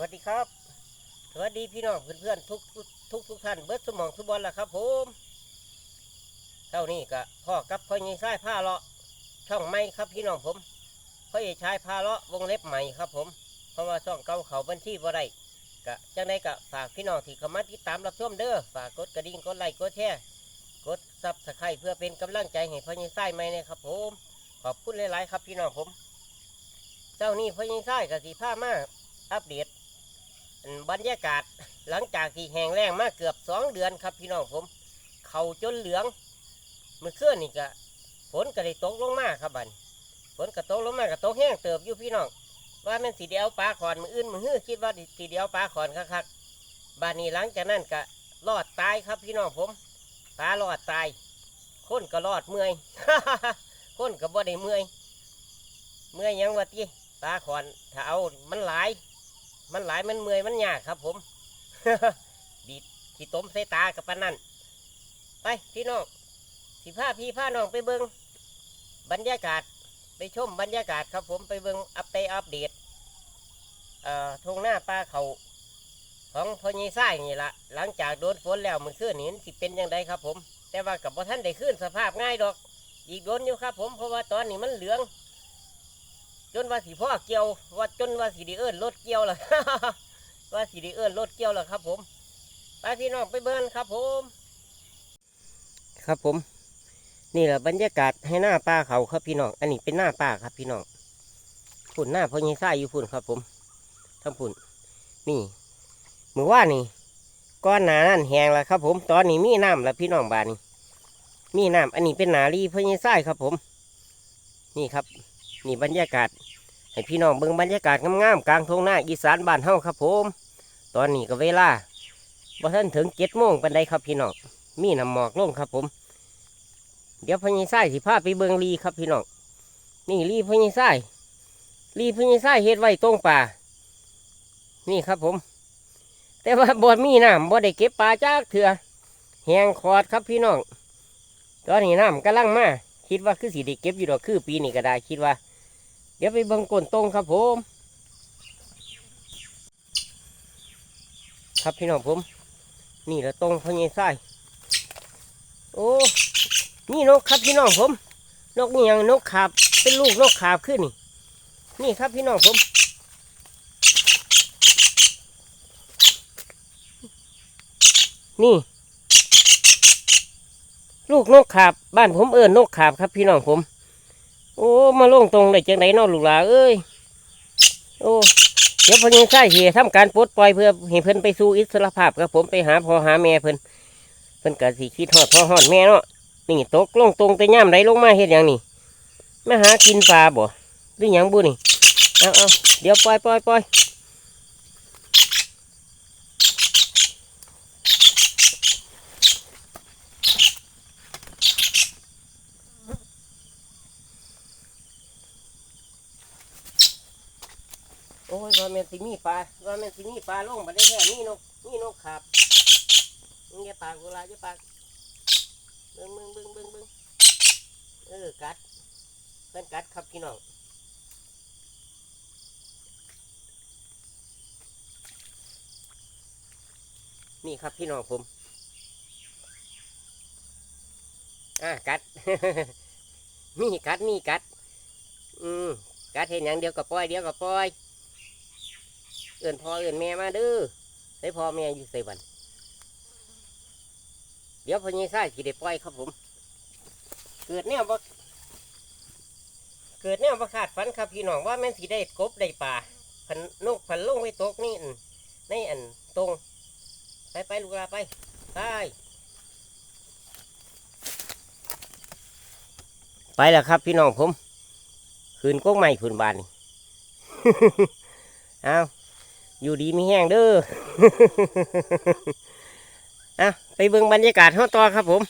วัสดีครับ สวัสดีพี่น้องเพื่อนๆทุกทุกทุกท่านเบิดสมองทุกบอลละครับผมเท่านี้ก็พ่อกับพ่อยิงไส้ผ้าเลาะช่องไม่ครับพี่น้องผมพ่อใหญ่ชายผ้าเลาะวงเล็บใหม่ครับ ผมเพราะว่าช่องเก่าเขาบัญชีบ่ได้กะจังไดกะฝากพี่น้องที่เข้ามาติดตามรับชมเด้อฝากกดกระดิ่งกดไลค์กดแชร์กดซับสไครต์เพื่อเป็นกำลังใจให้พ่อยิงไส้ใหม่นะครับ ผม ขอบคุณหลายๆครับพี่น้องผมเจ้านี่พ่อยิงไส้กับสีผ้ามาอัปเดต บรรยากาศหลังจากที่แห้งแล้งมาเกือบสองเดือนครับพี่น้องผม เขาจนเหลืองเมื่อคืนนี่ก็ฝนก็ได้ตกลงมาครับบันฝนก็ตกลงมาก็ตกแห้งเติบอยู่พี่น้องว่ามันสีเดียวปลาขอนมืออื่นมือฮื้อคิดว่าสีเดียวปลาขอนคักๆบานนี้หลังจากนั้นก็รอดตายครับพี่น้องผมปลารอดตายคนก็รอดเมื่อยคนก็บ่ได้เมื่อยเมื่อยยังวะตีปลาขอนถ้าเอามันหลาย มันหลายมันเมื่อยมันยากครับ ผมบีบขี้ต้มใส่ตากับปานนั่นไปพี่น้องสิผ้าพี่ผ้าน้องไปเบิงบรรยากาศไปชมบรรยากาศครับ ผมไปเบิงอัปเดตอัปเดตเอ่อทงหน้าปลาเขาของพอยีไส้นี่ละหลังจากโดนฝนแล้วมันขึ้นนี่มันสิเป็นยังไงครับ ผม แต่ว่ากับพ่ท่านได้ขึ้นสภาพง่ายดอก อีกโดนอยู่ครับ ผมเพราะว่าตอนนี้มันเหลือง จนว่าสีพ่อเกี่ยวว่าจนว่าสีดีเอิญรถเกี่ยวล่ะว่าสีดีเอิญรถเกี่ยวล่ะครับ ผมไปพี่น้องไปเบิ้นครับ ผม ครับผม นี่แหละบรรยากาศให้หน้าป้าเขาครับพี่น้องอันนี้เป็นหน้าป้าครับ พี่น้องฝุ่นหน้าพอยีซ่าอยู่ฝุ่นครับ ผมทั้งฝุ่นนี่มือว่านี่ก้อนหนานั่นแหงแล้วครับ ผม ตอนนี้มีน้ำแล้วพี่น้องบานนี่มีน้ำอันนี้เป็นหนาลีพอยีซ่าครับ ผม นี่ครับ นี่บรรยากาศให้พี่น้องเบิ่งบรรยากาศงามๆกลางทุ่งนาอีสานบ้านเฮาครับผม ตอนนี้ก็เวลาบ่ทันถึงเจ็ดโมงปันใดครับพี่น้องมีน้ำหมอกลงครับผม เดี๋ยวพญิไส้สิพาไปเบิ่งลีครับพี่น้องนี่ลีพญิไส้ลีพญิไส้เฮ็ดไว้ตรงป่า นี่ครับผม แต่ว่าบ่มีน้ำบ่ได้เก็บปลาจากเถื่อแหงคอดครับพี่น้องตอนนี้น้ำกำลังมาคิดว่าคือสิได้เก็บอยู่ดอกคือปีนี้ก็ได้คิดว่า เดี๋ยวไปเบิ่งก้นตรงครับผม ครับพี่น้องผม นี่ละตรงพญายไส้โอ้ นี่นกครับพี่น้องผม นกนี่ยังนกขาบเป็นลูกนกขาบขึ้นนี่ นี่ครับพี่น้องผม นี่ ลูกนกขาบบ้านผมเอิญนกขาบครับพี่น้องผม โอ้ มาลงตรงได้จังไหนนอลูกหลาเอ้ย โอ้เดี๋ยวเพนยังใช่เหตุทำการปลดปล่อยเพื่อให้เพิ่นไปสู่อิสรภาพครับผมไปหาพ่อหาแม่เพิ่นเพิ่นกะสิคิดทอดพ่อหอดแม่เนาะนี่ตกลงตรงแต่ย่ำไรลงมาเห็ดอย่างนี้มาหากินปลาบ่หรือหยังบุนี่เอาเอาเดี๋ยวปล่อยปล่อยปล่อย โอ้ยว่าแม่นสิมีปลาว่าแม่นสิมีปลาลงมาได้แค่นี้นกนี่นกขาบมึงอย่าปากกูละอย่าปากเบิ่งเบิ่งเบิ่งเบิ่งเบิ่งเออกัดเพิ่นกัดครับพี่น้องนี่ครับพี่น้องผมอะกัดมีกัดมีกัด อืมกัดเห็นอย่างเดียวก็ปล่อยเดียวก็ปล่อย เอื่นพ่อเอื่นแม่มาเด้อได้พ่อแม่อยู่ใส่บันเดี๋ยวพอยี่ซ่าสิได้ปล่อยครับผม เกิดแนวบ่เกิดแนวบ่คาดฝันครับพี่น้องว่าแม่นสิได้กบได้ป่าพันนกพันลงไว้ตกนี่อั่นในอันตรง ไปไปลูกลาไปไปไปแล้วครับพี่น้องผม คืนก้งใหม่คืนบานนี่ เอา อยู่ดีไมีแห้งเด้ออะไปเบิ่งบรรยากาศห้องต่อครับผม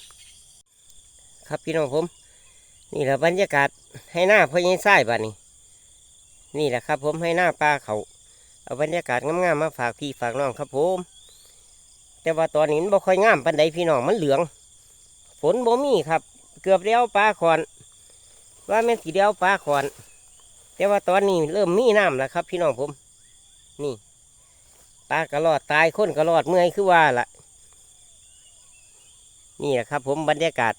ครับพี่น้องผม นี่แหละบรรยากาศให้หน้าพ่อยังไส้บ้านนี้ นี่แหละครับ ผมให้หน้าปลาเขาเอาบรรยากาศงามๆมาฝากพี่ฝากน้องครับผม แต่ว่าตอนนี้มันบ่ค่อยงามปันใดพี่น้องมันเหลือง ฝนบ่มีครับ เกือบเดียวปลาขอน ว่าแม่สีเดียวปลาขอน แต่ว่าตอนนี้เริ่มมีน้ำแล้วครับ พี่น้องผม นี่ ปลากระรอดตายคนกระรอดเมื่อยคือว่าล่ะนี่แหละครับ ผมบรรยากาศ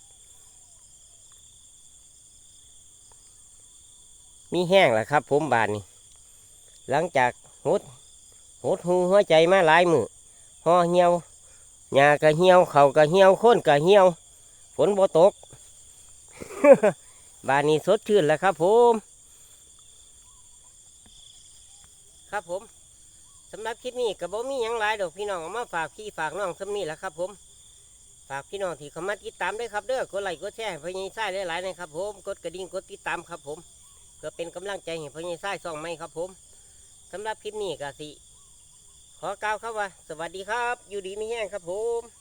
มีแห้งแล้วครับ ผมบานนี้หลังจากหดหดหูหัวใจมาหลายมือห่อเหี่ยวหญ้าก็เหี่ยวเขาก็เหี่ยวคนก็เหี่ยวฝนบ่ตก บานนี้สดชื่นแล้วครับ ผม ครับผม สำหรับคลิปนี้ก็บ่มียังหลายดอกพี่น้องเอามาฝากพี่ฝากน้องสำนี่แหละครับ ผม ฝากพี่น้องที่เข้ามาติดตามด้วยครับเด้อกดไลค์กดแชร์พ่อใส่ไส้หลายๆนะครับ ผมกดกระดิ่งกดติดตามครับ ผมเพื่อเป็นกำลังใจให้พ่อใหญ่ไส้ส่องไม่ครับ ผมสำหรับคลิปนี้กะสิขอกล่าวครับว่า สวัสดีครับ อยู่ดีไม่แห้งครับผม